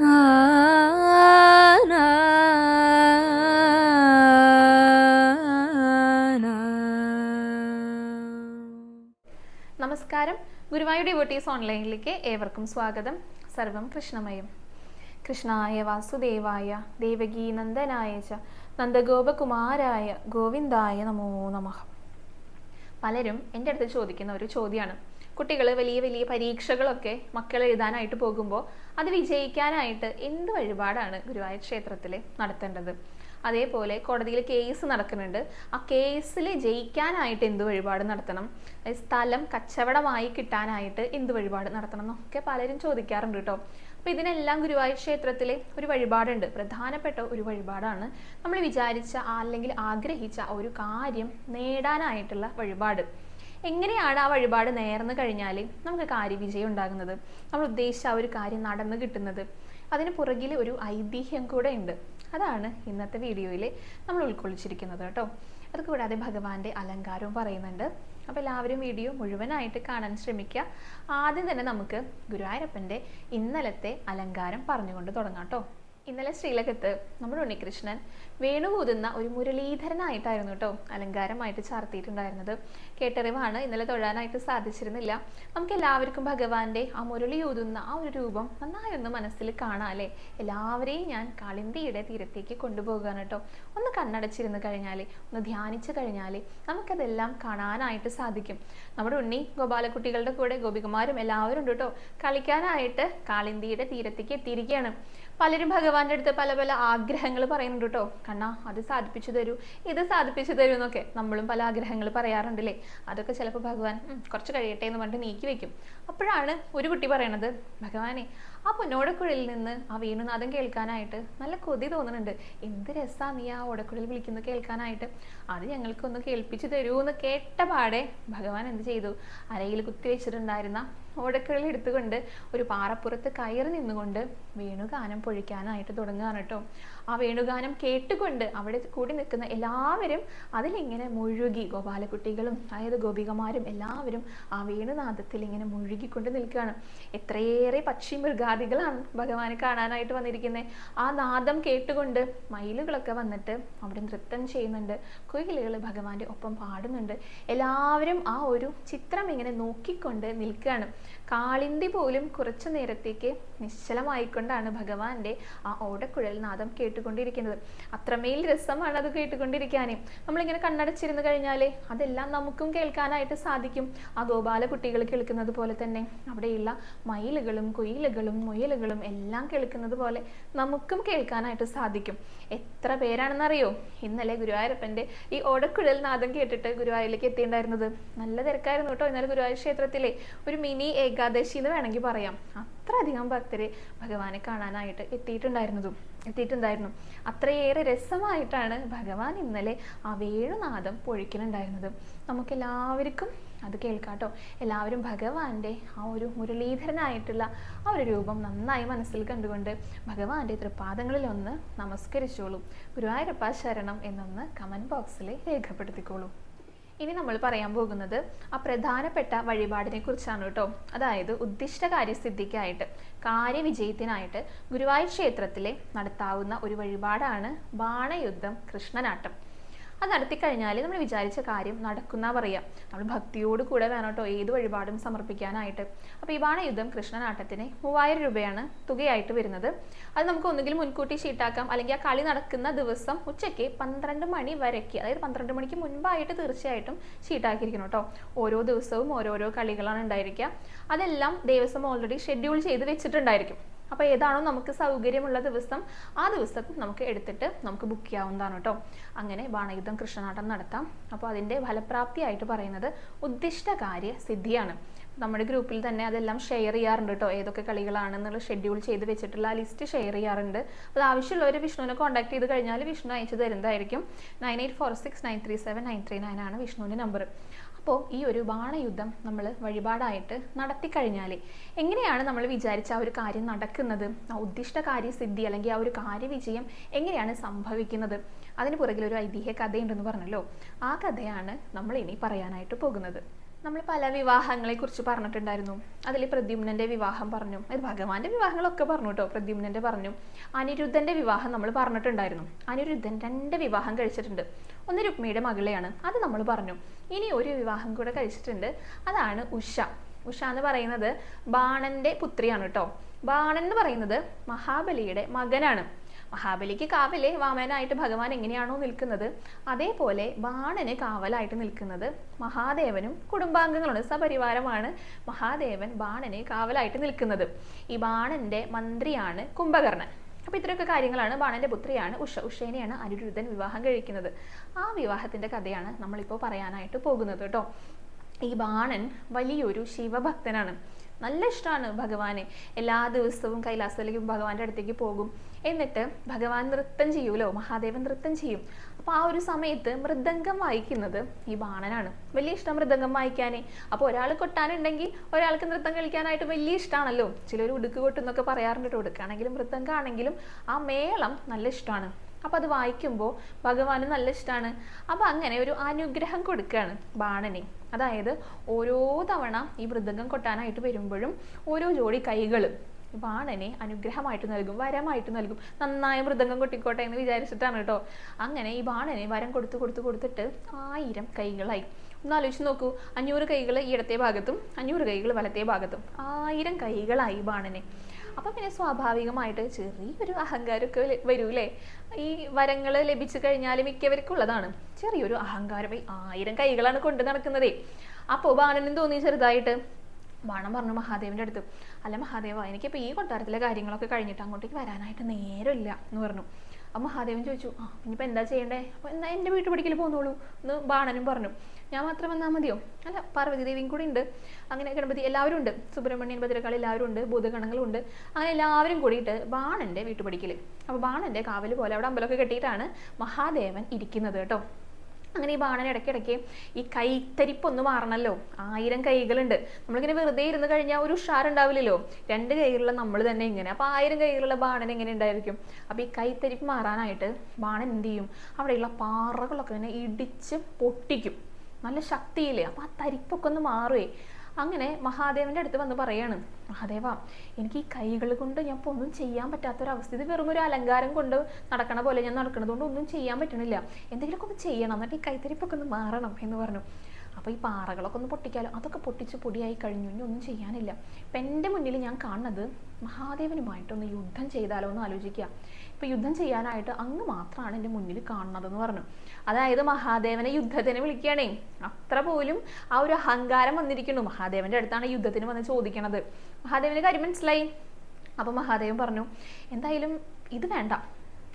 നമസ്കാരം. ഗുരുവായൂർ ഡിവോട്ടീസ് ഓൺലൈനിലേക്ക് ഏവർക്കും സ്വാഗതം. സർവം കൃഷ്ണമയം. കൃഷ്ണായ വാസുദേവായ ദേവകീ നന്ദനായ ച നന്ദഗോപകുമാരായ ഗോവിന്ദായ നമോ നമഃ. പലരും എന്റെ അടുത്ത് ചോദിക്കുന്ന ഒരു ചോദ്യമാണ്. കുട്ടികൾ വലിയ വലിയ പരീക്ഷകളൊക്കെ മക്കൾ എഴുതാനായിട്ട് പോകുമ്പോൾ അത് വിജയിക്കാനായിട്ട് എന്ത് വഴിപാടാണ് ഗുരുവായൂർ ക്ഷേത്രത്തിൽ നടത്തേണ്ടത്? അതേപോലെ കോടതിയിൽ കേസ് നടക്കുന്നുണ്ട്. ആ കേസിൽ ജയിക്കാനായിട്ട് എന്ത് വഴിപാട് നടത്തണം? സ്ഥലം കച്ചവടമായി കിട്ടാനായിട്ട് എന്ത് വഴിപാട് നടത്തണം എന്നൊക്കെ പലരും ചോദിക്കാറുണ്ട് കേട്ടോ. അപ്പോൾ ഇതിനെല്ലാം ഗുരുവായൂർ ക്ഷേത്രത്തിലെ ഒരു വഴിപാടുണ്ട്. പ്രധാനപ്പെട്ട ഒരു വഴിപാടാണ് നമ്മൾ വിചാരിച്ച അല്ലെങ്കിൽ ആഗ്രഹിച്ച ഒരു കാര്യം നേടാനായിട്ടുള്ള വഴിപാട്. എങ്ങനെയാണ് ആ വഴിപാട് നേർന്നു കഴിഞ്ഞാൽ നമുക്ക് കാര്യവിജയം ഉണ്ടാകുന്നത്? നമ്മൾ ഉദ്ദേശിച്ച ആ ഒരു കാര്യം നടന്നു കിട്ടുന്നത്. അതിന് പുറകിൽ ഒരു ഐതിഹ്യം കൂടെ ഉണ്ട്. അതാണ് ഇന്നത്തെ വീഡിയോയിൽ നമ്മൾ ഉൾക്കൊള്ളിച്ചിരിക്കുന്നത് കേട്ടോ. അത് കൂടാതെ ഭഗവാന്റെ അലങ്കാരവും പറയുന്നുണ്ട്. അപ്പോൾ എല്ലാവരും വീഡിയോ മുഴുവനായിട്ട് കാണാൻ ശ്രമിക്കുക. ആദ്യം തന്നെ നമുക്ക് ഗുരുവായൂരപ്പന്റെ ഇന്നലത്തെ അലങ്കാരം പറഞ്ഞുകൊണ്ട് തുടങ്ങാം കേട്ടോ. ഇന്നലെ ശ്രീലകത്ത് നമ്മുടെ ഉണ്ണികൃഷ്ണൻ വേണുകൂതുന്ന ഒരു മുരളീധരനായിട്ടായിരുന്നു കേട്ടോ അലങ്കാരമായിട്ട് ചാർത്തിയിട്ടുണ്ടായിരുന്നത്. കേട്ടറിവാണ് ഇന്നലെ തൊഴാനായിട്ട് സാധിച്ചിരുന്നില്ല. നമുക്ക് എല്ലാവർക്കും ഭഗവാന്റെ ആ മുരളി ഊതുന്ന ആ ഒരു രൂപം നന്നായി ഒന്ന് മനസ്സിൽ കാണാല്ലേ എല്ലാവരെയും ഞാൻ കളിന്തിയുടെ തീരത്തേക്ക് കൊണ്ടുപോകാൻ കേട്ടോ. ഒന്ന് കണ്ണടച്ചിരുന്ന് കഴിഞ്ഞാൽ ഒന്ന് ധ്യാനിച്ചു കഴിഞ്ഞാൽ നമുക്കതെല്ലാം കാണാനായിട്ട് സാധിക്കും. നമ്മുടെ ഉണ്ണി ഗോപാലക്കുട്ടികളുടെ കൂടെ ഗോപികുമാരും എല്ലാവരും ഉണ്ട് കേട്ടോ. കളിക്കാനായിട്ട് കാളിന്തിയുടെ തീരത്തേക്ക് എത്തിയിരിക്കുകയാണ്. പലരും ഭഗവാന്റെ അടുത്ത് പല പല ആഗ്രഹങ്ങൾ പറയുന്നുണ്ട് കേട്ടോ. കണ്ണാ അത് സാധിപ്പിച്ചു തരൂ ഇത് സാധിപ്പിച്ചു തരൂ എന്നൊക്കെ നമ്മളും പല ആഗ്രഹങ്ങൾ പറയാറുണ്ടല്ലേ? അതൊക്കെ ചിലപ്പോൾ ഭഗവാൻ കുറച്ച് കഴിയട്ടെ എന്ന് പറഞ്ഞിട്ട് നീക്കി വെക്കും. അപ്പോഴാണ് ഒരു കുട്ടി പറയണത് ഭഗവാനെ ആ പൊന്നോടക്കുഴലിൽ നിന്ന് ആ വേണുനാഥം കേൾക്കാനായിട്ട് നല്ല കൊതി തോന്നുന്നുണ്ട്. എന്ത് രസാ നീ ആ ഓടക്കുഴൽ വിളിക്കുന്നത് കേൾക്കാനായിട്ട്. അത് ഞങ്ങൾക്കൊന്ന് കേൾപ്പിച്ചു തരൂ എന്ന് കേട്ട പാടെ ഭഗവാൻ എന്ത് ചെയ്തു? അരയിൽ കുത്തി വെച്ചിട്ടുണ്ടായിരുന്ന ഓടക്കുഴൽ എടുത്തുകൊണ്ട് ഒരു പാറപ്പുറത്ത് കയറി നിന്നുകൊണ്ട് വേണുഗാനം പൊഴിക്കാനായിട്ട് തുടങ്ങുകയാണ് കേട്ടോ. ആ വേണുഗാനം കേട്ടുകൊണ്ട് അവിടെ കൂടി നിൽക്കുന്ന എല്ലാവരും അതിലിങ്ങനെ മുഴുകി ഗോപാലകുട്ടികളും അതായത് ഗോപികമാരും എല്ലാവരും ആ വേണുനാദത്തിൽ ഇങ്ങനെ മുഴുകിക്കൊണ്ട് നിൽക്കുകയാണ്. എത്രയേറെ പക്ഷി മൃഗാദികളാണ് ഭഗവാനെ കാണാനായിട്ട് വന്നിരിക്കുന്നത് ആ നാദം കേട്ടുകൊണ്ട് മയിലുകളൊക്കെ വന്നിട്ട് അവിടെ നൃത്തം ചെയ്യുന്നുണ്ട്. കുയിലുകൾ ഭഗവാന്റെ ഒപ്പം പാടുന്നുണ്ട്. എല്ലാവരും ആ ഒരു ചിത്രം ഇങ്ങനെ നോക്കിക്കൊണ്ട് നിൽക്കുകയാണ്. കാളിന്തി പോലും കുറച്ചു നേരത്തേക്ക് നിശ്ചലമായിക്കൊണ്ടാണ് ഭഗവാന്റെ ആ ഓടക്കുഴൽ നാദം കേട്ടുകൊണ്ടിരിക്കുന്നത്. അത്രമേൽ രസമാണ് അത് കേട്ടുകൊണ്ടിരിക്കാൻ നമ്മളിങ്ങനെ കണ്ണടച്ചിരുന്ന് കഴിഞ്ഞാൽ അതെല്ലാം നമുക്കും കേൾക്കാനായിട്ട് സാധിക്കും. ആ ഗോപാല കുട്ടികൾ കേൾക്കുന്നത് പോലെ തന്നെ അവിടെയുള്ള മയിലുകളും കുയിലുകളും മുയലുകളും എല്ലാം കേൾക്കുന്നത് പോലെ നമുക്കും കേൾക്കാനായിട്ട് സാധിക്കും. എത്ര പേരാണെന്നറിയോ? ഇന്നലെ ഗുരുവായൂരപ്പന്റെ ഈ ഓടക്കുഴൽ നാദം കേട്ടിട്ട് ഗുരുവായൂരിലേക്ക് എത്തിയിട്ടുണ്ടായിരുന്നത്. നല്ല തിരക്കായിരുന്നു കേട്ടോ ഇന്നലെ ഗുരുവായൂർ ക്ഷേത്രത്തിലെ. ഒരു മിനി ഏകാദശി എന്ന് വേണമെങ്കിൽ പറയാം. അത്രയധികം ഭക്തരെ ഭഗവാനെ കാണാനായിട്ട് എത്തിയിട്ടുണ്ടായിരുന്നതും. എത്തിയിട്ടുണ്ടായിരുന്നു. അത്രയേറെ രസമായിട്ടാണ് ഭഗവാൻ ഇന്നലെ ആ വേണുനാഥം പൊഴിക്കുന്നുണ്ടായിരുന്നത് നമുക്കെല്ലാവർക്കും അത് കേൾക്കാട്ടോ. എല്ലാവരും ഭഗവാന്റെ ആ ഒരു മുരളീധരനായിട്ടുള്ള ആ ഒരു രൂപം നന്നായി മനസ്സിൽ കണ്ടുകൊണ്ട് ഭഗവാന്റെ ഒന്ന് നമസ്കരിച്ചോളൂ. ഗുരുവായൂരപ്പ ശരണം എന്നൊന്ന് കമന്റ് ബോക്സിൽ രേഖപ്പെടുത്തിക്കോളൂ. ഇനി നമ്മൾ പറയാൻ പോകുന്നത് ആ പ്രധാനപ്പെട്ട വഴിപാടിനെ കുറിച്ചാണ് കേട്ടോ. അതായത് ഉദ്ദിഷ്ട കാര്യസിദ്ധിക്കായിട്ട് കാര്യവിജയത്തിനായിട്ട് ഗുരുവായൂർ ക്ഷേത്രത്തിലെ നടത്താവുന്ന ഒരു വഴിപാടാണ് ബാണയുദ്ധം കൃഷ്ണനാട്ടം. അത് നടത്തിക്കഴിഞ്ഞാൽ നമ്മൾ വിചാരിച്ച കാര്യം നടക്കുന്ന പറയാം. നമ്മൾ ഭക്തിയോട് കൂടെ വേണം കേട്ടോ ഏത് വഴിപാടും സമർപ്പിക്കാനായിട്ട്. അപ്പോൾ ഈ ബാണയുദ്ധം കൃഷ്ണനാട്ടത്തിന് മൂവായിരം രൂപയാണ് തുകയായിട്ട് വരുന്നത്. അത് നമുക്ക് ഒന്നുകിൽ മുൻകൂട്ടി ഷീട്ടാക്കാം അല്ലെങ്കിൽ ആ കളി നടക്കുന്ന ദിവസം ഉച്ചയ്ക്ക് പന്ത്രണ്ട് മണി വരയ്ക്ക് അതായത് പന്ത്രണ്ട് മണിക്ക് മുൻപായിട്ട് തീർച്ചയായിട്ടും ഷീട്ടാക്കിയിരിക്കണം കേട്ടോ. ഓരോ ദിവസവും ഓരോരോ കളികളാണ് ഉണ്ടായിരിക്കുക. അതെല്ലാം ദേവസ്വം ഓൾറെഡി ഷെഡ്യൂൾ ചെയ്ത് വെച്ചിട്ടുണ്ടായിരിക്കും. അപ്പോൾ ഏതാണോ നമുക്ക് സൗകര്യമുള്ള ദിവസം ആ ദിവസം നമുക്ക് എടുത്തിട്ട് നമുക്ക് ബുക്ക് ചെയ്യാവുന്നതാണ് കേട്ടോ. അങ്ങനെ ബാണയുദ്ധം കൃഷ്ണനാട്ടം നടത്താം. അപ്പോൾ അതിന്റെ ഫലപ്രാപ്തിയായിട്ട് പറയുന്നത് ഉദ്ദിഷ്ട കാര്യ സിദ്ധിയാണ്. നമ്മുടെ ഗ്രൂപ്പിൽ തന്നെ അതെല്ലാം ഷെയർ ചെയ്യാറുണ്ട് കേട്ടോ. ഏതൊക്കെ കളികളാണെന്നുള്ള ഷെഡ്യൂൾ ചെയ്ത് വെച്ചിട്ടുള്ള ആ ലിസ്റ്റ് ഷെയർ ചെയ്യാറുണ്ട്. അപ്പോൾ ആവശ്യമുള്ളവർ വിഷ്ണുവിനെ കോൺടാക്ട് ചെയ്ത് കഴിഞ്ഞാൽ വിഷ്ണു അയച്ചു തരുന്നതായിരിക്കും. Nine eight four six nine three seven nine three nine ആണ് വിഷ്ണുവിന്റെ നമ്പർ അപ്പോൾ ഈ ഒരു ബാണയുദ്ധം നമ്മൾ വഴിപാടായിട്ട് നടത്തിക്കഴിഞ്ഞാൽ എങ്ങനെയാണ് നമ്മൾ വിചാരിച്ച ആ ഒരു കാര്യം നടക്കുന്നത്? ആ ഉദ്ദിഷ്ട കാര്യസിദ്ധി അല്ലെങ്കിൽ ആ ഒരു കാര്യവിജയം എങ്ങനെയാണ് സംഭവിക്കുന്നത്? അതിന് പുറകിൽ ഒരു ഐതിഹ്യ കഥയുണ്ടെന്ന് പറഞ്ഞല്ലോ. ആ കഥയാണ് നമ്മൾ ഇനി പറയാനായിട്ട് പോകുന്നത്. നമ്മൾ പല വിവാഹങ്ങളെ കുറിച്ച് പറഞ്ഞിട്ടുണ്ടായിരുന്നു. അതിൽ പ്രദ്യുമ്നന്റെ വിവാഹം പറഞ്ഞു. അത് ഭഗവാന്റെ വിവാഹങ്ങളൊക്കെ പറഞ്ഞു കേട്ടോ. പ്രദ്യുമ്നന്റെ പറഞ്ഞു. അനിരുദ്ധന്റെ വിവാഹം നമ്മൾ പറഞ്ഞിട്ടുണ്ടായിരുന്നു. അനിരുദ്ധൻ രണ്ട് വിവാഹം കഴിച്ചിട്ടുണ്ട്. ഒന്ന് രുക്മിയുടെ മകളെയാണ്. അത് നമ്മൾ പറഞ്ഞു. ഇനി ഒരു വിവാഹം കൂടെ കഴിച്ചിട്ടുണ്ട്. അതാണ് ഉഷ. ഉഷ എന്ന് പറയുന്നത് ബാണന്റെ പുത്രിയാണ് കേട്ടോ. ബാണൻ എന്ന് പറയുന്നത് മഹാബലിയുടെ മകനാണ്. മഹാബലിക്ക് കാവലെ വാമനായിട്ട് ഭഗവാൻ എങ്ങനെയാണോ നിൽക്കുന്നത്. അതേപോലെ ബാണന് കാവലായിട്ട് നിൽക്കുന്നത് മഹാദേവനും കുടുംബാംഗങ്ങളുണ്ട്. സപരിവാരമാണ് മഹാദേവൻ ബാണന് കാവലായിട്ട് നിൽക്കുന്നത്. ഈ ബാണന്റെ മന്ത്രിയാണ് കുംഭകർണൻ. അപ്പോൾ ഇത്രയൊക്കെ കാര്യങ്ങളാണ്. ബാണന്റെ പുത്രിയാണ് ഉഷ. ഉഷേനെയാണ് അനിരുദ്ധൻ വിവാഹം കഴിക്കുന്നത്. ആ വിവാഹത്തിന്റെ കഥയാണ് നമ്മളിപ്പോൾ പറയാനായിട്ട് പോകുന്നത് കേട്ടോ. ഈ ബാണൻ വലിയൊരു ശിവഭക്തനാണ്. നല്ല ഇഷ്ടമാണ് ഭഗവാനെ. എല്ലാ ദിവസവും കൈലാസത്തിലേക്കും ഭഗവാന്റെ അടുത്തേക്ക് പോകും. എന്നിട്ട് ഭഗവാൻ നൃത്തം ചെയ്യൂലോ? മഹാദേവൻ നൃത്തം ചെയ്യും. അപ്പോൾ ആ ഒരു സമയത്ത് മൃദംഗം വായിക്കുന്നത് ഈ ബാണനാണ്. വലിയ ഇഷ്ടം മൃദംഗം വായിക്കാനേ. അപ്പോൾ ഒരാൾ കൊട്ടാനുണ്ടെങ്കിൽ ഒരാൾക്ക് നൃത്തം കളിക്കാനായിട്ട് വലിയ ഇഷ്ടമാണല്ലോ ചിലർ ഉടുക്ക് കൊട്ടുന്നൊക്കെ പറയാറുണ്ട് ഉടുക്കാണെങ്കിലും മൃദംഗമാണെങ്കിലും ആ മേളം നല്ല ഇഷ്ടമാണ് അപ്പോൾ അത് വായിക്കുമ്പോൾ ഭഗവാന് നല്ല ഇഷ്ടമാണ് അപ്പോൾ അങ്ങനെ ഒരു അനുഗ്രഹം കൊടുക്കുകയാണ് ബാണനെ. അതായത് ഓരോ തവണ ഈ മൃദംഗം കൊട്ടാനായിട്ട് വരുമ്പോഴും ഓരോ ജോഡി കൈകൾ ബാണനെ അനുഗ്രഹമായിട്ട് നൽകും വരമായിട്ട് നൽകും. നന്നായ മൃദംഗം കൊട്ടിക്കോട്ടെ എന്ന് വിചാരിച്ചിട്ടാണ് കേട്ടോ അങ്ങനെ ഈ വാണനെ വരം കൊടുത്ത് കൊടുത്ത് കൊടുത്തിട്ട് ആയിരം കൈകളായി. ഒന്ന് ആലോചിച്ച് നോക്കൂ. അഞ്ഞൂറ് കൈകൾ ഇടത്തെ ഭാഗത്തും അഞ്ഞൂറ് കൈകൾ വലത്തെ ഭാഗത്തും. ആയിരം കൈകളായി ബാണനെ അപ്പം പിന്നെ സ്വാഭാവികമായിട്ട് ചെറിയൊരു അഹങ്കാരമൊക്കെ വരൂലേ ഈ വരങ്ങൾ ലഭിച്ചു കഴിഞ്ഞാൽ മിക്കവർക്കും ഉള്ളതാണ് ചെറിയൊരു അഹങ്കാരം ആയിരം കൈകളാണ് കൊണ്ടു നടക്കുന്നതേ. അപ്പോൾ ബാണനും തോന്നി ചെറുതായിട്ട് ബാണം പറഞ്ഞു മഹാദേവന്റെ അടുത്ത്. അല്ല മഹാദേവ എനിക്കിപ്പോൾ ഈ കൊട്ടാരത്തിലെ കാര്യങ്ങളൊക്കെ കഴിഞ്ഞിട്ട് അങ്ങോട്ടേക്ക് വരാനായിട്ട് നേരമില്ല എന്ന് പറഞ്ഞു. അപ്പം മഹാദേവൻ ചോദിച്ചു ആ ഇനിയിപ്പോൾ എന്താ ചെയ്യണ്ടേ? അപ്പോൾ എന്നാ എന്റെ വീട്ടു പടിക്കൽ പോന്നോളൂ എന്ന് ബാണനും പറഞ്ഞു. ഞാൻ മാത്രം വന്നാൽ മതിയോ? അല്ല പാർവതി ദേവിയും കൂടി ഉണ്ട്. അങ്ങനെ ഗണപതി എല്ലാവരും ഉണ്ട്. സുബ്രഹ്മണ്യൻ ഭദ്രകാളി എല്ലാവരും ഉണ്ട്. ഭൂതഗണങ്ങളും ഉണ്ട്. അങ്ങനെ എല്ലാവരും കൂടിയിട്ട് ബാണന്റെ വീട്ടുപടിക്കൽ അപ്പോൾ ബാണന്റെ കാവൽ പോലെ അവിടെ അമ്പലമൊക്കെ കെട്ടിയിട്ടാണ് മഹാദേവൻ ഇരിക്കുന്നത് കേട്ടോ. അങ്ങനെ ഈ ബാണൻ ഇടയ്ക്കിടയ്ക്ക് ഈ കൈത്തരിപ്പൊന്ന് മാറണമല്ലോ ആയിരം കൈകളുണ്ട്. നമ്മളിങ്ങനെ വെറുതെ ഇരുന്ന് കഴിഞ്ഞാൽ ഒരു ഉഷാറുണ്ടാവില്ലല്ലോ. രണ്ട് കൈകളുള്ള നമ്മൾ തന്നെ ഇങ്ങനെ. അപ്പോൾ ആയിരം കൈകളുള്ള ബാണൻ എങ്ങനെ ഉണ്ടായിരിക്കും? അപ്പോൾ ഈ കൈത്തരിപ്പ് മാറാനായിട്ട് ബാണൻ എന്ത് ചെയ്യും? അവിടെയുള്ള പാറകളൊക്കെ ഇങ്ങനെ ഇടിച്ച് പൊട്ടിക്കും. നല്ല ശക്തിയില്ലേ? അപ്പോൾ ആ തരിപ്പൊക്കെ ഒന്ന് മാറുവേ. അങ്ങനെ മഹാദേവന്റെ അടുത്ത് വന്ന് പറയാണ് മഹാദേവ എനിക്ക് ഈ കൈകൾ കൊണ്ട് ഞാൻ ഒന്നും ചെയ്യാൻ പറ്റാത്ത പറ്റാത്തൊരവസ്ഥ. ഇത് വെറും ഒരു അലങ്കാരം കൊണ്ട് നടക്കണ പോലെ ഞാൻ നടക്കണത് കൊണ്ട് ഒന്നും ചെയ്യാൻ പറ്റണില്ല. എന്തെങ്കിലുമൊക്കെ ഒന്ന് ചെയ്യണം. എന്നിട്ട് ഈ കൈത്തരിപ്പൊക്കെ ഒന്ന് മാറണം എന്ന് പറഞ്ഞു. അപ്പോൾ ഈ പാറകളൊക്കെ ഒന്ന് പൊട്ടിക്കാലോ. അതൊക്കെ പൊട്ടിച്ച് പൊടിയായി കഴിഞ്ഞു. ഇനി ഒന്നും ചെയ്യാനില്ല. ഇപ്പം എന്റെ മുന്നിൽ ഞാൻ കാണുന്നത് മഹാദേവനുമായിട്ടൊന്ന് യുദ്ധം ചെയ്താലോ എന്ന് ആലോചിക്കുക. ഇപ്പം യുദ്ധം ചെയ്യാനായിട്ട് അങ്ങ് മാത്രമാണ് എന്റെ മുന്നിൽ കാണുന്നതെന്ന് പറഞ്ഞു. അതായത് മഹാദേവനെ യുദ്ധത്തിന് വിളിക്കുകയാണേ. അത്ര പോലും ആ ഒരു അഹങ്കാരം വന്നിരിക്കുന്നു. മഹാദേവന്റെ അടുത്താണ് യുദ്ധത്തിന് വന്ന് ചോദിക്കണത്. മഹാദേവന് കാര്യം മനസ്സിലായി. അപ്പോൾ മഹാദേവൻ പറഞ്ഞു എന്തായാലും ഇത് വേണ്ട.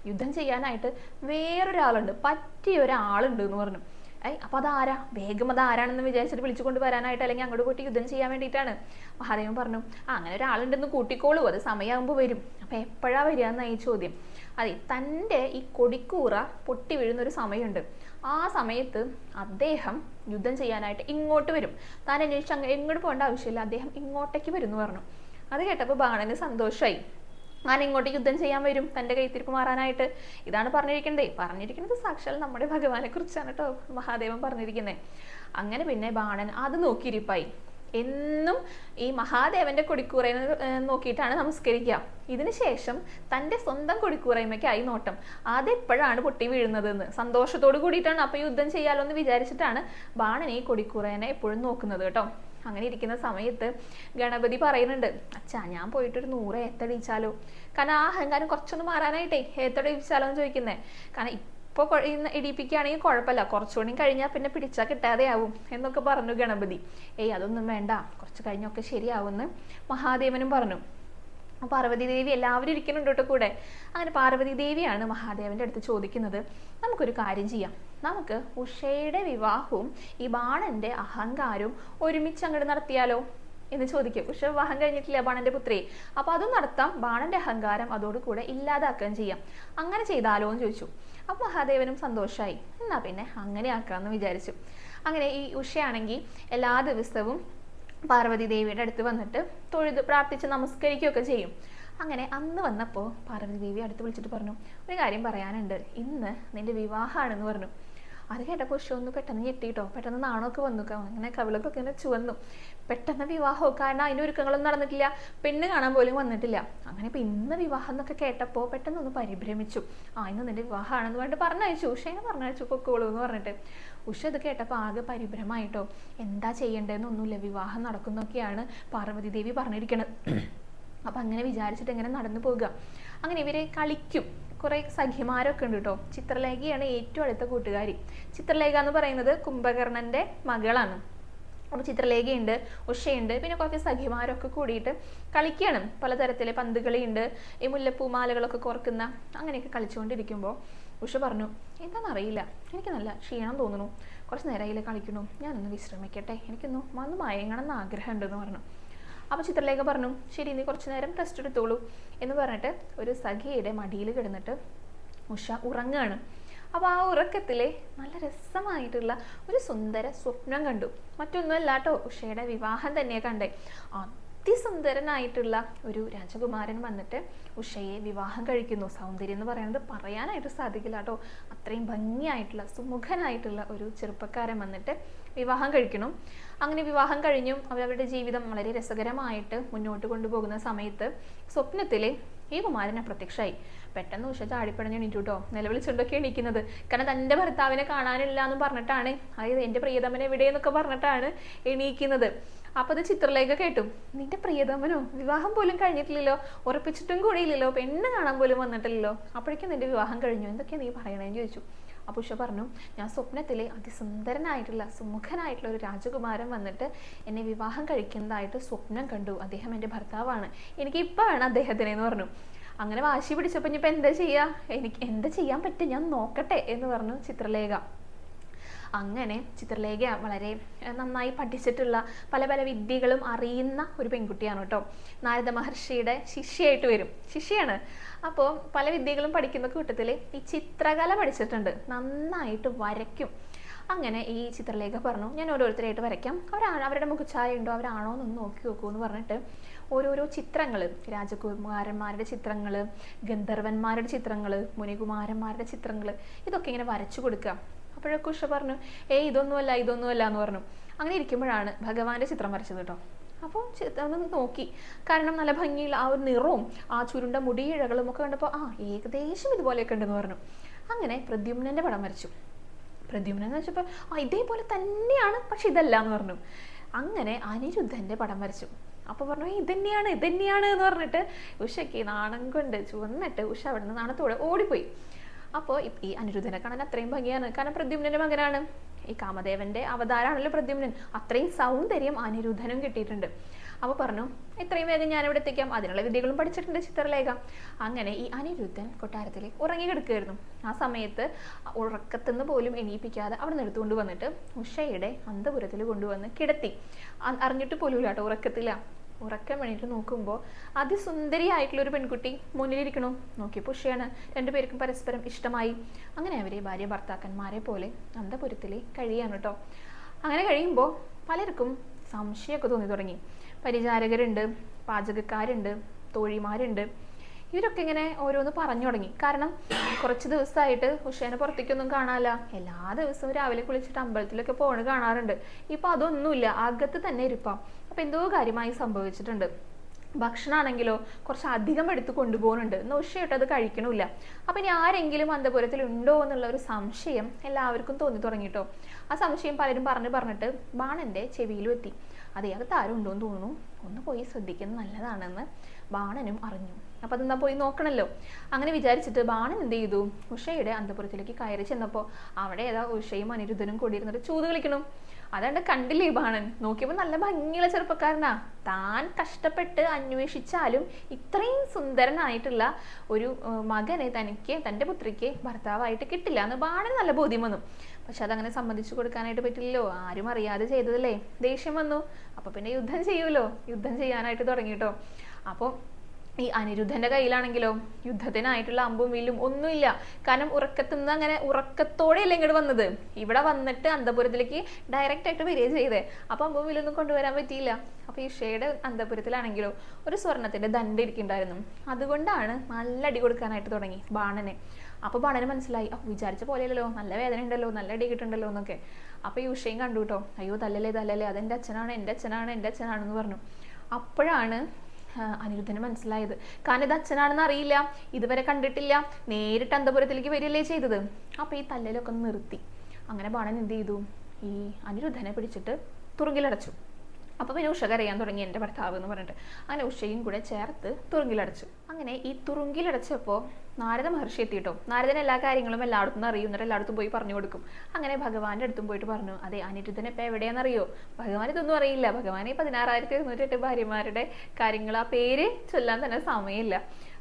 യുദ്ധം ചെയ്യാനായിട്ട് വേറൊരാളുണ്ട്. പറ്റിയ ഒരാളുണ്ട് എന്ന് പറഞ്ഞു. ഐ അപ്പോൾ അതാരാ? വേഗം അത് ആരാണെന്ന് വിചാരിച്ചിട്ട് വിളിച്ചുകൊണ്ട് വരാനായിട്ട് അല്ലെങ്കിൽ അങ്ങോട്ട് പോയിട്ട് യുദ്ധം ചെയ്യാൻ വേണ്ടിയിട്ടാണ്. മഹാദേവൻ പറഞ്ഞു ആ അങ്ങനെ ഒരാളുണ്ടെന്ന് കൂട്ടിക്കോളൂ അത് സമയമാകുമ്പോൾ വരും. അപ്പോൾ എപ്പോഴാ വരിക എന്നാണ് ഈ ചോദ്യം. അതെ തന്റെ ഈ കൊടിക്കൂറ പൊട്ടി വീഴുന്ന ഒരു സമയമുണ്ട്. ആ സമയത്ത് അദ്ദേഹം യുദ്ധം ചെയ്യാനായിട്ട് ഇങ്ങോട്ട് വരും. താൻ അന്വേഷിച്ച് എങ്ങോട്ട് പോകേണ്ട ആവശ്യമില്ല അദ്ദേഹം ഇങ്ങോട്ടേക്ക് വരും എന്ന് പറഞ്ഞു. അത് കേട്ടപ്പോൾ ബാണന് സന്തോഷമായി ഞാൻ ഇങ്ങോട്ട് യുദ്ധം ചെയ്യാൻ വരും തന്റെ കൈത്തിരിപ്പ് മാറാനായിട്ട്. ഇതാണ് പറഞ്ഞിരിക്കുന്നത് പറഞ്ഞിരിക്കുന്നത് സാക്ഷാൽ നമ്മുടെ ഭഗവാനെ കുറിച്ചാണ് കേട്ടോ മഹാദേവൻ പറഞ്ഞിരിക്കുന്നത് അങ്ങനെ പിന്നെ ബാണൻ അത് നോക്കിയിരിപ്പായി. എന്നും ഈ മഹാദേവന്റെ കൊടിക്കൂറയെ നോക്കിയിട്ടാണ് നമസ്കരിക്കുക. ഇതിനുശേഷം തന്റെ സ്വന്തം കൊടിക്കൂറയ്മയ്ക്കായി നോട്ടം. അതെപ്പോഴാണ് പൊട്ടി വീഴുന്നതെന്ന് സന്തോഷത്തോട് കൂടിയിട്ടാണ് അപ്പോൾ യുദ്ധം ചെയ്യാലോ എന്ന് വിചാരിച്ചിട്ടാണ് ബാണൻ ഈ കൊടിക്കൂറേനെ എപ്പോഴും നോക്കുന്നത് കേട്ടോ. അങ്ങനെ ഇരിക്കുന്ന സമയത്ത് ഗണപതി പറയുന്നുണ്ട് അച്ഛാ ഞാൻ പോയിട്ടൊരു നൂറ് ഏത്തടിച്ചാലോ കാരണം ആ അഹങ്കാരം കുറച്ചൊന്ന് മാറാനായിട്ടേ ഏത്തടിച്ചാലോ എന്ന് ചോദിക്കുന്നേ. കാരണം ഇപ്പോൾ ഇടിപ്പിക്കുകയാണെങ്കിൽ കുഴപ്പമില്ല കുറച്ചുകൂടി കഴിഞ്ഞാൽ പിന്നെ പിടിച്ചാൽ കിട്ടാതെയാവും എന്നൊക്കെ പറഞ്ഞു ഗണപതി. ഏയ് അതൊന്നും വേണ്ട കുറച്ച് കഴിഞ്ഞൊക്കെ ശരിയാവുമെന്ന് മഹാദേവനും പറഞ്ഞു. പാർവതി ദേവി എല്ലാവരും ഇരിക്കുന്നുണ്ട് കേട്ടോ കൂടെ? അങ്ങനെ പാർവതി ദേവിയാണ് മഹാദേവന്റെ അടുത്ത് ചോദിക്കുന്നത്. നമുക്കൊരു കാര്യം ചെയ്യാം. നമുക്ക് ഉഷയുടെ വിവാഹവും ഈ ബാണന്റെ അഹങ്കാരവും ഒരുമിച്ച് അങ്ങോട്ട് നടത്തിയാലോ എന്ന് ചോദിക്കും. ഉഷ വിവാഹം കഴിഞ്ഞിട്ടില്ല ബാണന്റെ പുത്രി? അപ്പൊ അതും നടത്താം. ബാണന്റെ അഹങ്കാരം അതോടുകൂടെ ഇല്ലാതാക്കുകയും ചെയ്യാം. അങ്ങനെ ചെയ്താലോ എന്ന് ചോദിച്ചു. അപ്പൊ മഹാദേവനും സന്തോഷമായി എന്നാ പിന്നെ അങ്ങനെ ആക്കാമെന്ന് വിചാരിച്ചു. അങ്ങനെ ഈ ഉഷയാണെങ്കിൽ എല്ലാ ദിവസവും പാർവതി ദേവിയുടെ അടുത്ത് വന്നിട്ട് തൊഴുത് പ്രാർത്ഥിച്ച് നമസ്കരിക്കുകയൊക്കെ ചെയ്യും. അങ്ങനെ അന്ന് വന്നപ്പോൾ പാർവതി ദേവി അടുത്ത് വിളിച്ചിട്ട് പറഞ്ഞു ഒരു കാര്യം പറയാനുണ്ട്. ഇന്ന് നിന്റെ വിവാഹമാണെന്ന് പറഞ്ഞു. അത് കേട്ടപ്പോൾ ഒന്ന് പെട്ടെന്ന് ഞെട്ടിട്ടോ. പെട്ടെന്ന് നാണമൊക്കെ വന്നു അങ്ങനെ കവിളൊക്കെ ഇങ്ങനെ ചുവന്നു. പെട്ടെന്ന് വിവാഹവും കാരണം അതിന്റെ ഒരുക്കങ്ങളൊന്നും നടന്നിട്ടില്ല. പെണ്ണ് കാണാൻ പോലും വന്നിട്ടില്ല. അങ്ങനെ ഇപ്പം ഇന്ന് വിവാഹം എന്നൊക്കെ കേട്ടപ്പോൾ പെട്ടെന്ന് ഒന്ന് പരിഭ്രമിച്ചു. ആ ഇന്ന് നിന്റെ വിവാഹമാണെന്ന് പറഞ്ഞിട്ട് പറഞ്ഞയച്ചു. ഉഷേനെ പറഞ്ഞയച്ചു. പൊക്കോളൂ എന്ന് പറഞ്ഞിട്ട്. ഉഷ ഇത് കേട്ടപ്പോൾ ആകെ പരിഭ്രമായിട്ടോ. എന്താ ചെയ്യേണ്ടതെന്നൊന്നുമില്ല വിവാഹം നടക്കുന്നൊക്കെയാണ് പാർവതി ദേവി പറഞ്ഞിരിക്കുന്നത് അപ്പം അങ്ങനെ വിചാരിച്ചിട്ട് എങ്ങനെ നടന്നു പോകുക അങ്ങനെ ഇവരെ കളിക്കും. കുറേ സഖ്യമാരൊക്കെ ഉണ്ട് കേട്ടോ ചിത്രലേഖയാണ് ഏറ്റവും അടുത്ത കൂട്ടുകാരി. ചിത്രലേഖ എന്ന് പറയുന്നത് കുംഭകർണന്റെ മകളാണ്. അപ്പോൾ ചിത്രലേഖയുണ്ട് ഉഷയുണ്ട് പിന്നെ കുറച്ച് സഖിമാരൊക്കെ കൂടിയിട്ട് കളിക്കുകയാണ് പലതരത്തിലെ പന്തുകളിയുണ്ട് ഈ മുല്ലപ്പൂ മാലകളൊക്കെ കോർക്കുന്ന അങ്ങനെയൊക്കെ കളിച്ചുകൊണ്ടിരിക്കുമ്പോൾ ഉഷ പറഞ്ഞു എന്താണെന്നറിയില്ല എനിക്ക് നല്ല ക്ഷീണം തോന്നുന്നു. കുറച്ച് നേരമായില്ല കളിക്കണു. ഞാനൊന്ന് വിശ്രമിക്കട്ടെ. എനിക്കൊന്ന് വന്ന് മയങ്ങണം എന്ന് ആഗ്രഹമുണ്ടെന്ന് പറഞ്ഞു. അപ്പോൾ ചിത്രലേഖ പറഞ്ഞു ശരി നീ കുറച്ച് നേരം റെസ്റ്റ് എടുത്തോളൂ. എന്ന് പറഞ്ഞിട്ട് ഒരു സഖിയുടെ മടിയിൽ കിടന്നിട്ട് ഉഷ ഉറങ്ങുകയാണ് അപ്പോൾ ആ ഉറക്കത്തിലെ നല്ല രസമായിട്ടുള്ള ഒരു സുന്ദര സ്വപ്നം കണ്ടു. മറ്റൊന്നുമല്ല കേട്ടോ ഉഷയുടെ വിവാഹം തന്നെ കണ്ടേ. അതിസുന്ദരനായിട്ടുള്ള ഒരു രാജകുമാരൻ വന്നിട്ട് ഉഷയെ വിവാഹം കഴിക്കുന്നു. സൗന്ദര്യം എന്ന് പറയുന്നത് പറയാനായിട്ട് സാധിക്കില്ല കേട്ടോ. അത്രയും ഭംഗിയായിട്ടുള്ള സുമുഖനായിട്ടുള്ള ഒരു ചെറുപ്പക്കാരൻ വന്നിട്ട് വിവാഹം കഴിക്കണം അങ്ങനെ വിവാഹം കഴിഞ്ഞും അവരവരുടെ ജീവിതം വളരെ രസകരമായിട്ട് മുന്നോട്ട് കൊണ്ടുപോകുന്ന സമയത്ത് സ്വപ്നത്തിൽ ഈ കുമാരൻ അപ്രത്യക്ഷമായി പെട്ടെന്ന് ഉഷ ചാടിപ്പടഞ്ഞ് എണീറ്റു കേട്ടോ. നിലവിളിച്ചുകൊണ്ടൊക്കെ എണീക്കുന്നത്. കാരണം തന്റെ ഭർത്താവിനെ കാണാനില്ല എന്ന് പറഞ്ഞിട്ടാണ് അതായത് എന്റെ പ്രിയതമൻ എവിടെയെന്നൊക്കെ പറഞ്ഞിട്ടാണ് എണീക്കുന്നത്. അപ്പോൾ അത് ചിത്രലേഖ കേട്ടു. നിന്റെ പ്രിയതമനോ വിവാഹം പോലും കഴിഞ്ഞിട്ടില്ലല്ലോ. ഉറപ്പിച്ചിട്ടും കൂടിയില്ലല്ലോ. പെണ്ണ് കാണാൻ പോലും വന്നിട്ടില്ലല്ലോ. അപ്പോഴേക്കും നിന്റെ വിവാഹം കഴിഞ്ഞു. എന്തൊക്കെയാ നീ പറയണേന്ന് ചോദിച്ചു. അപ്പോൾ ഉഷ പറഞ്ഞു ഞാൻ സ്വപ്നത്തിലെ അതിസുന്ദരനായിട്ടുള്ള സുമുഖനായിട്ടുള്ള ഒരു രാജകുമാരൻ വന്നിട്ട് എന്നെ വിവാഹം കഴിക്കുന്നതായിട്ട് സ്വപ്നം കണ്ടു. അദ്ദേഹം എന്റെ ഭർത്താവാണ്. എനിക്ക് ഇപ്പോൾ വേണം അദ്ദേഹത്തിനെ എന്ന് പറഞ്ഞു. അങ്ങനെ വാശി പിടിച്ചപ്പോൾ ഇനിയിപ്പോൾ എന്താ ചെയ്യുക എനിക്ക് എന്താ ചെയ്യാൻ പറ്റും? ഞാൻ നോക്കട്ടെ എന്ന് പറഞ്ഞു ചിത്രലേഖ. അങ്ങനെ ചിത്രലേഖ വളരെ നന്നായി പഠിച്ചിട്ടുള്ള പല പല വിദ്യകളും അറിയുന്ന ഒരു പെൺകുട്ടിയാണ് കേട്ടോ. നാരദ മഹർഷിയുടെ ശിഷ്യയായിട്ട് വരും. ശിഷ്യയാണ്. അപ്പോൾ പല വിദ്യകളും പഠിക്കുന്ന കൂട്ടത്തിൽ ഈ ചിത്രകല പഠിച്ചിട്ടുണ്ട്. നന്നായിട്ട് വരയ്ക്കും. അങ്ങനെ ഈ ചിത്രലേഖ പറഞ്ഞു ഞാൻ ഓരോരുത്തരായിട്ട് വരയ്ക്കാം. അവരാണ് അവരുടെ മുഖച്ഛായ ഉണ്ടോ? അവരാണോ? എന്നൊന്ന് നോക്കി നോക്കൂ എന്ന് പറഞ്ഞിട്ട് ഓരോരോ ചിത്രങ്ങൾ രാജകുമാരന്മാരുടെ ചിത്രങ്ങൾ ഗന്ധർവന്മാരുടെ ചിത്രങ്ങൾ മുനികുമാരന്മാരുടെ ചിത്രങ്ങൾ ഇതൊക്കെ ഇങ്ങനെ വരച്ചു കൊടുക്കുക. അപ്പോഴൊക്കെ ഉഷ പറഞ്ഞു ഏയ് ഇതൊന്നുമല്ല ഇതൊന്നുമല്ല എന്ന് പറഞ്ഞു. അങ്ങനെ ഇരിക്കുമ്പോഴാണ് ഭഗവാന്റെ ചിത്രം വരച്ചത് കേട്ടോ. അപ്പോൾ ഒന്ന് നോക്കി. കാരണം നല്ല ഭംഗിയുള്ള ആ ഒരു നിറവും ആ ചുരുണ്ട മുടിയിഴകളും ഒക്കെ കണ്ടപ്പോൾ ആ ഏകദേശം ഇതുപോലെയൊക്കെ ഉണ്ടെന്ന് പറഞ്ഞു. അങ്ങനെ പ്രദ്യുമ്നന്റെ പടം വരച്ചു. പ്രദ്യുമ്നൻ എന്ന് വെച്ചപ്പോൾ ആ ഇതേപോലെ തന്നെയാണ് പക്ഷെ ഇതല്ല എന്ന് പറഞ്ഞു. അങ്ങനെ അനിരുദ്ധന്റെ പടം വരച്ചു. അപ്പോൾ പറഞ്ഞു "ഏയ് ഇതന്നെയാണ് ഇതന്നെയാണ് എന്ന് പറഞ്ഞിട്ട് ഉഷയ്ക്ക് നാണം കൊണ്ട് ചുവന്നിട്ട് ഉഷ അവിടെ നിന്ന് നാണത്തോടെ ഓടിപ്പോയി. അപ്പോൾ ഈ അനിരുദ്ധനെ കാണാൻ അത്രയും ഭംഗിയാണ്. കാരണം പ്രദ്യുമ്നന്റെ മകനാണ്. ഈ കാമദേവന്റെ അവതാരമാണല്ലോ പ്രദ്യുമ്നൻ. അത്രയും സൗന്ദര്യം അനിരുദ്ധനും കിട്ടിയിട്ടുണ്ട്. അപ്പോൾ പറഞ്ഞു എത്രയും വേഗം ഞാൻ ഇവിടെ എത്തിക്കാം. അതിനുള്ള വിദ്യകളും പഠിച്ചിട്ടുണ്ട് ചിത്രലേഖ. അങ്ങനെ ഈ അനിരുദ്ധൻ കൊട്ടാരത്തിൽ ഉറങ്ങി കിടക്കുകയായിരുന്നു ആ സമയത്ത് ഉറക്കത്തുനിന്ന് പോലും എണീപ്പിക്കാതെ അവിടെ നിന്ന് എടുത്തുകൊണ്ട് വന്നിട്ട് ഉഷയുടെ അന്തപുരത്തിൽ കൊണ്ടുവന്ന് കിടത്തി. അറിഞ്ഞിട്ട് പോലും കേട്ടോ ഉറക്കത്തില്ല ഉറക്കം വേണിട്ട് നോക്കുമ്പോൾ അതിസുന്ദരിയായിട്ടുള്ള ഒരു പെൺകുട്ടി മുന്നിലിരിക്കണു. നോക്കി പുഷയാണ് രണ്ടുപേർക്കും പരസ്പരം ഇഷ്ടമായി. അങ്ങനെ അവരെ ഭാര്യ ഭർത്താക്കന്മാരെ പോലെ അന്തപുരത്തിൽ കഴിയാണ് കേട്ടോ അങ്ങനെ കഴിയുമ്പോൾ പലർക്കും സംശയമൊക്കെ തോന്നി തുടങ്ങി. പരിചാരകരുണ്ട് പാചകക്കാരുണ്ട് തോഴിമാരുണ്ട്. ഇവരൊക്കെ ഇങ്ങനെ ഓരോന്ന് പറഞ്ഞു തുടങ്ങി. കാരണം കുറച്ച് ദിവസമായിട്ട് ഉഷേനെ പുറത്തേക്കൊന്നും കാണാല്ല എല്ലാ ദിവസവും രാവിലെ കുളിച്ചിട്ട് അമ്പലത്തിലൊക്കെ പോണ് കാണാറുണ്ട്. ഇപ്പൊ അതൊന്നുമില്ല. അകത്ത് തന്നെ ഇരിപ്പാം. അപ്പൊ എന്തോ കാര്യമായി സംഭവിച്ചിട്ടുണ്ട്. ഭക്ഷണമാണെങ്കിലോ കുറച്ച് അധികം എടുത്ത് കൊണ്ടുപോകുന്നുണ്ട്. എന്ന് ഉഷയായിട്ട് അത് കഴിക്കണമില്ല അപ്പൊ ഇനി ആരെങ്കിലും അന്തപുരത്തിൽ ഉണ്ടോ എന്നുള്ള ഒരു സംശയം എല്ലാവർക്കും തോന്നി തുടങ്ങിട്ടോ. ആ സംശയം പലരും പറഞ്ഞു പറഞ്ഞിട്ട് ബാണന്റെ ചെവിയിലും എത്തി അതേ അകത്ത് ആരും ഉണ്ടോ എന്ന് തോന്നുന്നു. ഒന്ന് പോയി ശ്രദ്ധിക്കുന്നത് നല്ലതാണെന്ന്. ബാണനും അറിഞ്ഞു. അപ്പം അതെന്താ പോയി നോക്കണല്ലോ. അങ്ങനെ വിചാരിച്ചിട്ട് ബാണൻ എന്ത് ചെയ്തു? ഉഷയുടെ അന്തപുരത്തിലേക്ക് കയറി ചെന്നപ്പോൾ അവിടെ ഏതാ ഉഷയും അനിരുദ്ധനും കൂടി ഇരുന്നിട്ട് ചൂത് കളിക്കണം അതാണ്ട് കണ്ടില്ലേ ബാണൻ? നോക്കിയപ്പോൾ നല്ല ഭംഗിയുള്ള ചെറുപ്പക്കാരനാ. താൻ കഷ്ടപ്പെട്ട് അന്വേഷിച്ചാലും ഇത്രയും സുന്ദരനായിട്ടുള്ള ഒരു മകനെ തനിക്ക് തന്റെ പുത്രിക്ക് ഭർത്താവായിട്ട് കിട്ടില്ല എന്ന് ബാണൻ നല്ല ബോധ്യം വന്നു. പക്ഷെ അതങ്ങനെ സമ്മതിച്ചു കൊടുക്കാനായിട്ട് പറ്റില്ലല്ലോ. ആരും അറിയാതെ ചെയ്തതല്ലേ. ദേഷ്യം വന്നു. അപ്പോൾ പിന്നെ യുദ്ധം ചെയ്യുമല്ലോ യുദ്ധം ചെയ്യാനായിട്ട് തുടങ്ങി കേട്ടോ അപ്പോൾ ഈ അനിരുദ്ധന്റെ കയ്യിലാണെങ്കിലോ യുദ്ധത്തിനായിട്ടുള്ള അമ്പും വില്ലും ഒന്നുമില്ല. കാരണം ഉറക്കത്തുനിന്ന് അങ്ങനെ ഉറക്കത്തോടെ ഉറക്കത്തോടെയല്ല ഇങ്ങോട്ട് വന്നത്? ഇവിടെ വന്നിട്ട് അന്തപുരത്തിലേക്ക് ഡയറക്റ്റ് ആയിട്ട് വരിക ചെയ്തേ. അപ്പൊ അമ്പും വില്ലൊന്നും കൊണ്ടുവരാൻ പറ്റിയില്ല. അപ്പൊ ഈഷയുടെ ഷേയുടെ അന്തപുരത്തിലാണെങ്കിലോ ഒരു സ്വർണത്തിന്റെ ദണ്ട് ഇരിക്കുന്നുണ്ടായിരുന്നു. അതുകൊണ്ടാണ് നല്ല അടി കൊടുക്കാനായിട്ട് തുടങ്ങി ബാണന്. അപ്പൊ ബാണന് മനസ്സിലായി. അപ്പൊ വിചാരിച്ച പോലെയല്ലോ നല്ല വേദന ഉണ്ടല്ലോ നല്ല അടി കിട്ടുണ്ടല്ലോ എന്നൊക്കെ. അപ്പൊ ഈ ഉഷയും കണ്ടു കേട്ടോ. അയ്യോ തല്ലല്ലേ തല്ലല്ലേ. അതെന്റെ അച്ഛനാണ് എന്റെ അച്ഛനാണ് എന്റെ അച്ഛനാണെന്ന് പറഞ്ഞു. അപ്പോഴാണ് അനിരുദ്ധന് മനസ്സിലായത്. കാരണം ഇത് അച്ഛനാണെന്ന് അറിയില്ല. ഇതുവരെ കണ്ടിട്ടില്ല. നേരിട്ട് അന്തപുരത്തിലേക്ക് വരികയല്ലേ ചെയ്തത്. അപ്പൊ ഈ തല്ലലൊക്കെ നിർത്തി. അങ്ങനെ ബാണൻ എന്ത് ചെയ്തു? ഈ അനിരുദ്ധനെ പിടിച്ചിട്ട് തുറുങ്കിലടച്ചു. അപ്പൊ പിന്നെ ഉഷ കരയാൻ തുടങ്ങി എന്റെ ഭർത്താവ് എന്ന് പറഞ്ഞിട്ട്. അങ്ങനെ ഉഷയും കൂടെ ചേർത്ത് തുറുങ്കിലടച്ചു. അങ്ങനെ ഈ തുറുങ്കിലടച്ചപ്പോൾ നാരദ മഹർഷി എത്തിയിട്ടോ നാരദൻ എല്ലാ കാര്യങ്ങളും എല്ലായിടത്തും അറിയും. എന്നിട്ട് എല്ലായിടത്തും പോയി പറഞ്ഞു കൊടുക്കും. അങ്ങനെ ഭഗവാന്റെ അടുത്തും പോയിട്ട് പറഞ്ഞു അതെ അനിരുദ്ധൻ ഇപ്പം എവിടെയാണെന്നറിയോ ഭഗവാൻ ഇതൊന്നും അറിയില്ല. ഭഗവാനെ പതിനാറായിരത്തി എഴുന്നൂറ്റെട്ട് ഭാര്യമാരുടെ കാര്യങ്ങൾ ആ പേര് ചൊല്ലാൻ തന്നെ സമയമില്ല.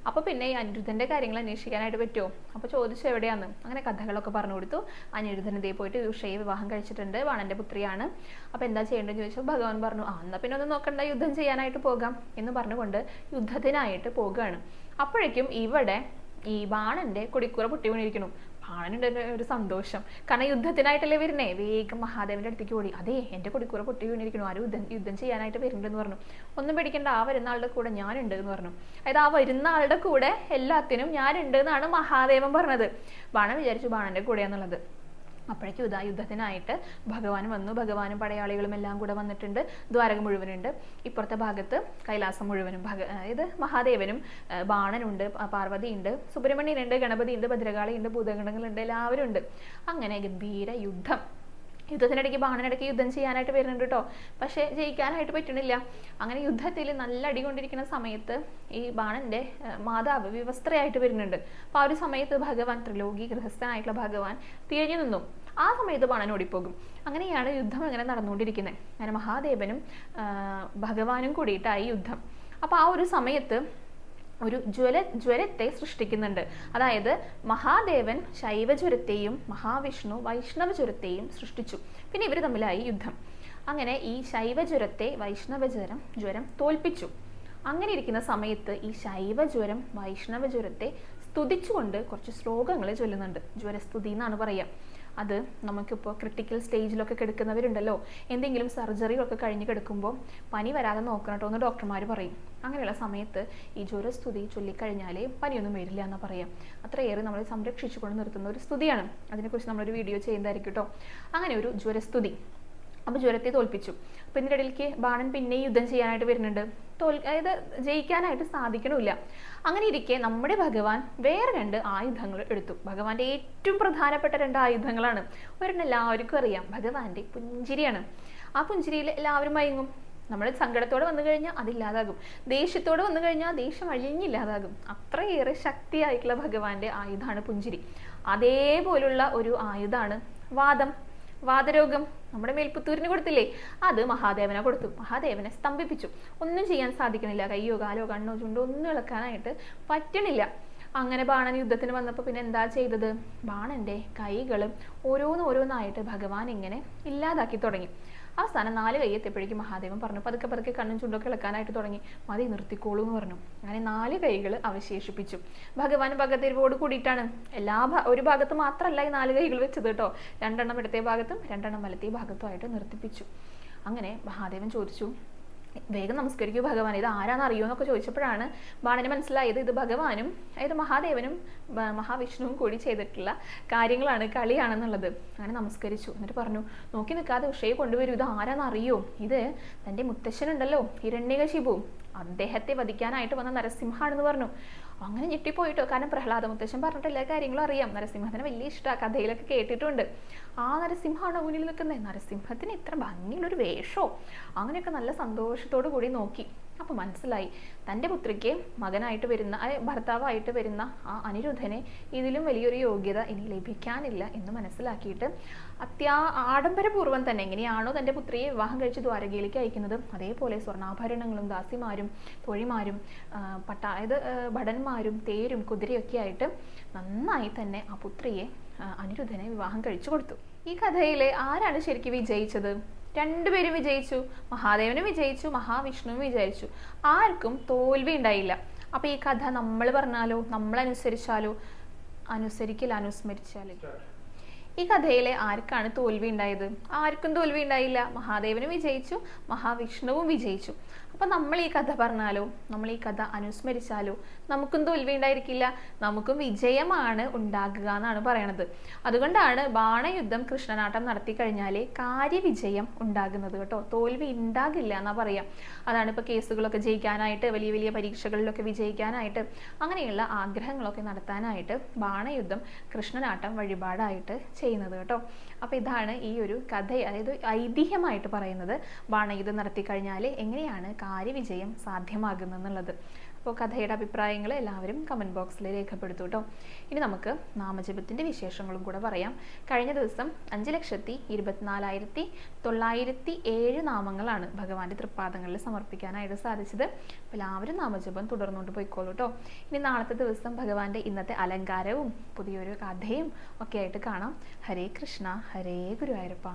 അപ്പൊ പിന്നെ ഈ അനിരുദ്ധന്റെ കാര്യങ്ങൾ അന്വേഷിക്കാനായിട്ട് പറ്റുമോ? അപ്പൊ ചോദിച്ചു എവിടെയാന്ന്. അങ്ങനെ കഥകളൊക്കെ പറഞ്ഞു കൊടുത്തു. അനിരുദ്ധൻ ഇതേ പോയിട്ട് ഉഷയെ വിവാഹം കഴിച്ചിട്ടുണ്ട്. വാണന്റെ പുത്രിയാണ്. അപ്പൊ എന്താ ചെയ്യേണ്ടതെന്ന് ചോദിച്ചാൽ ഭഗവാൻ പറഞ്ഞു ആ എന്നാ പിന്നെ ഒന്ന് നോക്കണ്ട യുദ്ധം ചെയ്യാനായിട്ട് പോകാം എന്ന് പറഞ്ഞുകൊണ്ട് യുദ്ധത്തിനായിട്ട് പോകുകയാണ് അപ്പോഴേക്കും ഇവിടെ ഈ ബാണന്റെ കൊടിക്കൂറ പൊട്ടി വീണിരിക്കുന്നു ബാണനുണ്ട് ഒരു സന്തോഷം. കാരണം യുദ്ധത്തിനായിട്ടല്ലേ വരുന്നേ? വേഗം മഹാദേവന്റെ അടുത്തേക്ക് ഓടി. അതെ എന്റെ കൊടിക്കൂറ പൊട്ടി വീണിരിക്കുന്നു. ആരും യുദ്ധം യുദ്ധം ചെയ്യാനായിട്ട് വരുന്നുണ്ടെന്ന് പറഞ്ഞു. ഒന്നും പേടിക്കണ്ട. ആ വരുന്ന ആളുടെ കൂടെ ഞാനുണ്ട് എന്ന് പറഞ്ഞു. അതായത് ആ വരുന്ന ആളുടെ കൂടെ എല്ലാത്തിനും ഞാനുണ്ട് എന്നാണ് മഹാദേവൻ പറഞ്ഞത്. ബാണൻ വിചാരിച്ചു ബാണന്റെ കൂടെയാന്നുള്ളത്. അപ്പോഴേക്കും ഇതാ യുദ്ധത്തിനായിട്ട് ഭഗവാൻ വന്നു. ഭഗവാനും പടയാളികളും എല്ലാം കൂടെ വന്നിട്ടുണ്ട്. ദ്വാരക മുഴുവനുണ്ട്. ഇപ്പുറത്തെ ഭാഗത്ത് കൈലാസം മുഴുവനും ഭഗ ഇത് മഹാദേവനും ബാണനുണ്ട് പാർവതി പാർവതിയുണ്ട് സുബ്രഹ്മണ്യനുണ്ട് ഗണപതിയുണ്ട് ഭദ്രകാളിയുണ്ട് ഭൂതഗണങ്ങളുണ്ട് എല്ലാവരും ഉണ്ട് അങ്ങനെ ഗംഭീര യുദ്ധം. യുദ്ധത്തിനിടയ്ക്ക് ബാണനിടയ്ക്ക് യുദ്ധം ചെയ്യാനായിട്ട് വരുന്നുണ്ട് കേട്ടോ പക്ഷേ ജയിക്കാനായിട്ട് പറ്റണില്ല. അങ്ങനെ യുദ്ധത്തിൽ നല്ല അടി കൊണ്ടിരിക്കുന്ന സമയത്ത് ഈ ബാണന്റെ മാതാവ് വിവസ്ത്രയായിട്ട് വരുന്നുണ്ട്. അപ്പൊ ആ ഒരു സമയത്ത് ഭഗവാൻ ത്രിലോകി ഗൃഹസ്ഥനായിട്ടുള്ള ഭഗവാൻ തിരിഞ്ഞു നിന്നു. ആ സമയത്ത് ബാണൻ ഓടിപ്പോകും. അങ്ങനെയാണ് യുദ്ധം ഇങ്ങനെ നടന്നുകൊണ്ടിരിക്കുന്നത്. അങ്ങനെ മഹാദേവനും ഭഗവാനും കൂടിയിട്ടായി യുദ്ധം. അപ്പൊ ആ ഒരു സമയത്ത് ഒരു ജ്വല ജ്വരത്തെ സൃഷ്ടിക്കുന്നുണ്ട്. അതായത് മഹാദേവൻ ശൈവജ്വരത്തെയും മഹാവിഷ്ണു വൈഷ്ണവജ്വരത്തെയും സൃഷ്ടിച്ചു. പിന്നെ ഇവർ തമ്മിലായി യുദ്ധം. അങ്ങനെ ഈ ശൈവജ്വരത്തെ വൈഷ്ണവജ്വരം ജ്വരം തോൽപ്പിച്ചു. അങ്ങനെ ഇരിക്കുന്ന സമയത്ത് ഈ ശൈവജ്വരം വൈഷ്ണവജ്വരത്തെ സ്തുതിച്ചുകൊണ്ട് കുറച്ച് ശ്ലോകങ്ങൾ ചൊല്ലുന്നുണ്ട്. ജ്വരസ്തുതി എന്നാണ് പറയുക അത് നമുക്കിപ്പോൾ ക്രിട്ടിക്കൽ സ്റ്റേജിലൊക്കെ കിടക്കുന്നവരുണ്ടല്ലോ. എന്തെങ്കിലും സർജറികളൊക്കെ കഴിഞ്ഞ് കിടക്കുമ്പോൾ പനി വരാതെ നോക്കണം എന്ന് ഡോക്ടർമാർ പറയും. അങ്ങനെയുള്ള സമയത്ത് ഈ ജ്വരസ്തുതി ചൊല്ലിക്കഴിഞ്ഞാലേ പനിയൊന്നും വരില്ല എന്ന് പറയാം. അത്രയേറെ നമ്മളെ സംരക്ഷിച്ചുകൊണ്ട് നിർത്തുന്ന ഒരു സ്തുതിയാണ്. അതിനെക്കുറിച്ച് നമ്മളൊരു വീഡിയോ ചെയ്യുന്നതായിരിക്കും കേട്ടോ അങ്ങനെ ഒരു ജ്വരസ്തുതി. അപ്പോൾ ജ്വരത്തെ തോൽപ്പിച്ചു. അപ്പോൾ ഇതിന്റെ ഇടയിലേക്ക് ബാണൻ പിന്നെ യുദ്ധം ചെയ്യാനായിട്ട് വരുന്നുണ്ട്. തോൽ അതായത് ജയിക്കാനായിട്ട് സാധിക്കണമില്ല അങ്ങനെ ഇരിക്കെ നമ്മുടെ ഭഗവാൻ വേറെ രണ്ട് ആയുധങ്ങൾ എടുത്തു. ഭഗവാന്റെ ഏറ്റവും പ്രധാനപ്പെട്ട രണ്ട് ആയുധങ്ങളാണ്. ഒരെണ്ണം എല്ലാവർക്കും അറിയാം. ഭഗവാന്റെ പുഞ്ചിരിയാണ്. ആ പുഞ്ചിരിയിൽ എല്ലാവരും മയങ്ങും. നമ്മൾ സങ്കടത്തോടെ വന്നു കഴിഞ്ഞാൽ അതില്ലാതാകും. ദേഷ്യത്തോടെ വന്നു കഴിഞ്ഞാൽ ദേഷ്യം അഴിഞ്ഞില്ലാതാകും. അത്രയേറെ ശക്തിയായിട്ടുള്ള ഭഗവാന്റെ ആയുധമാണ് പുഞ്ചിരി. അതേപോലുള്ള ഒരു ആയുധമാണ് വാദം. വാതരോഗം നമ്മുടെ മേൽപ്പുത്തൂരിന് കൊടുത്തില്ലേ? അത് മഹാദേവനെ കൊടുത്തു. മഹാദേവനെ സ്തംഭിപ്പിച്ചു. ഒന്നും ചെയ്യാൻ സാധിക്കുന്നില്ല കയ്യോ കാലോ കണ്ണോ ചുണ്ടോ ഒന്നും ഇളക്കാനായിട്ട് പറ്റണില്ല. അങ്ങനെ ബാണൻ യുദ്ധത്തിന് വന്നപ്പോൾ പിന്നെ എന്താ ചെയ്തത്? ബാണന്റെ കൈകളും ഓരോന്നോരോന്നായിട്ട് ഭഗവാൻ ഇങ്ങനെ ഇല്ലാതാക്കി തുടങ്ങി. അവസാനം നാല് കൈ എത്തിയപ്പോഴേക്കും മഹാദേവൻ പറഞ്ഞു പതുക്കെ പതുക്കെ കണ്ണും ചുണ്ടൊക്കെ ഇളക്കാനായിട്ട് തുടങ്ങി. മതി നിർത്തിക്കോളൂ എന്ന് പറഞ്ഞു. അങ്ങനെ നാല് കൈകൾ അവശേഷിപ്പിച്ചു. ഭഗവാൻ ഭഗതിരിവോട് കൂടിയിട്ടാണ് എല്ലാ ഒരു ഭാഗത്ത് മാത്രമല്ല ഈ നാല് കൈകൾ വെച്ചത് കേട്ടോ. രണ്ടെണ്ണം ഇടത്തെ ഭാഗത്തും രണ്ടെണ്ണം വലത്തെ ഭാഗത്തുമായിട്ട് നിർത്തിപ്പിച്ചു. അങ്ങനെ മഹാദേവൻ ചോദിച്ചു വേഗം നമസ്കരിക്കൂ ഭഗവാൻ ഇത് ആരാന്ന് അറിയോ എന്നൊക്കെ ചോദിച്ചപ്പോഴാണ് ബാണന് മനസ്സിലായത് ഇത് ഭഗവാനും അതായത് മഹാദേവനും മഹാവിഷ്ണുവും കൂടി ചെയ്തിട്ടുള്ള കാര്യങ്ങളാണ് കളിയാണെന്നുള്ളത്. അങ്ങനെ നമസ്കരിച്ചു. എന്നിട്ട് പറഞ്ഞു നോക്കി നിൽക്കാതെ ഉഷയെ കൊണ്ടുവരൂ. ഇത് ആരാന്ന് അറിയോ? ഇത് തന്റെ മുത്തശ്ശനുണ്ടല്ലോ ഹിരണ്യകശിപു. അദ്ദേഹത്തെ വധിക്കാനായിട്ട് വന്ന നരസിംഹാണെന്ന് പറഞ്ഞു. അങ്ങനെ ഞെട്ടിപ്പോയിട്ടോ. കാരണം പ്രഹ്ലാദ മുത്തശ്ശൻ പറഞ്ഞിട്ട് എല്ലാ കാര്യങ്ങളും അറിയാം. നരസിംഹത്തിന് വലിയ ഇഷ്ടമാണ് കഥയിലൊക്കെ കേട്ടിട്ടുണ്ട്. ആ നരസിംഹമാണ് മുന്നിൽ നിൽക്കുന്നത് നരസിംഹത്തിന് ഇത്ര ഭംഗിയുള്ളൊരു വേഷോ? അങ്ങനെയൊക്കെ നല്ല സന്തോഷത്തോടു കൂടി നോക്കി. അപ്പോൾ മനസ്സിലായി. തന്റെ പുത്രിക്ക് മകനായിട്ട് വരുന്ന ഭർത്താവായിട്ട് വരുന്ന ആ അനിരുദ്ധനെ ഇതിലും വലിയൊരു യോഗ്യത ഇനി ലഭിക്കാനില്ല എന്ന് മനസ്സിലാക്കിയിട്ട് അത്യാ ആഡംബരപൂർവം തന്നെ എങ്ങനെയാണോ തന്റെ പുത്രിയെ വിവാഹം കഴിച്ച് ദ്വാരകയിലേക്ക് അയക്കുന്നത്. അതേപോലെ സ്വർണാഭരണങ്ങളും ദാസിമാരും തൊഴിമാരും പട്ട അതായത് ഭടന്മാരും തേരും കുതിരയൊക്കെ ആയിട്ട് നന്നായി തന്നെ ആ പുത്രിയെ അനിരുദ്ധനെ വിവാഹം കഴിച്ചു കൊടുത്തു. ഈ കഥയിലെ ആരാണ് ശരിക്കും വിജയിച്ചത്? രണ്ടുപേരും വിജയിച്ചു. മഹാദേവനും വിജയിച്ചു മഹാവിഷ്ണുവും വിജയിച്ചു ആർക്കും തോൽവി ഉണ്ടായില്ല. അപ്പോൾ ഈ കഥ നമ്മൾ പറഞ്ഞാലോ? നമ്മൾ അനുസരിച്ചാലോ? അനുസരിക്കില്ല അനുസ്മരിച്ചാലേ. ഈ കഥയിലെ ആർക്കാണ് തോൽവി ഉണ്ടായത്? ആർക്കും തോൽവി ഉണ്ടായില്ല. മഹാദേവനും വിജയിച്ചു മഹാവിഷ്ണുവും വിജയിച്ചു. അപ്പം നമ്മൾ ഈ കഥ പറഞ്ഞാലോ? നമ്മൾ ഈ കഥ അനുസ്മരിച്ചാലോ? നമുക്കും തോൽവി ഉണ്ടായിരിക്കില്ല നമുക്കും വിജയമാണ് ഉണ്ടാകുക എന്നാണ് പറയണത്. അതുകൊണ്ടാണ് ബാണയുദ്ധം കൃഷ്ണനാട്ടം നടത്തി കഴിഞ്ഞാലേ കാര്യവിജയം ഉണ്ടാകുന്നത് കേട്ടോ. തോൽവി ഉണ്ടാകില്ല എന്നാ പറയാം. അതാണ് ഇപ്പോൾ കേസുകളൊക്കെ ജയിക്കാനായിട്ട് വലിയ വലിയ പരീക്ഷകളിലൊക്കെ വിജയിക്കാനായിട്ട് അങ്ങനെയുള്ള ആഗ്രഹങ്ങളൊക്കെ നടത്താനായിട്ട് ബാണയുദ്ധം കൃഷ്ണനാട്ടം വഴിപാടായിട്ട് ചെയ്യുന്നത് കേട്ടോ. അപ്പോൾ ഇതാണ് ഈ ഒരു കഥ അതായത് ഐതിഹ്യമായിട്ട് പറയുന്നത്. ബാണയുദ്ധം നടത്തി കഴിഞ്ഞാൽ എങ്ങനെയാണ് കാര്യവിജയം സാധ്യമാകുന്നത് എന്നുള്ളത്. അപ്പോൾ കഥയുടെ അഭിപ്രായങ്ങൾ എല്ലാവരും കമന്റ് ബോക്സിൽ രേഖപ്പെടുത്തു കേട്ടോ ഇനി നമുക്ക് നാമജപത്തിന്റെ വിശേഷങ്ങളും കൂടെ പറയാം. കഴിഞ്ഞ ദിവസം അഞ്ച് ലക്ഷത്തി ഇരുപത്തിനാലായിരത്തി തൊള്ളായിരത്തി ഏഴ് നാമങ്ങളാണ് ഭഗവാന്റെ തൃപ്പാദങ്ങളിൽ സമർപ്പിക്കാനായിട്ട് സാധിച്ചത്. അപ്പോൾ എല്ലാവരും നാമജപം തുടർന്നുകൊണ്ട് പോയിക്കോളൂ കേട്ടോ ഇനി നാളത്തെ ദിവസം ഭഗവാന്റെ ഇന്നത്തെ അലങ്കാരവും പുതിയൊരു കഥയും ഒക്കെ ആയിട്ട് കാണാം. ഹരേ കൃഷ്ണ ഹരേ ഗുരുവായൂരപ്പ.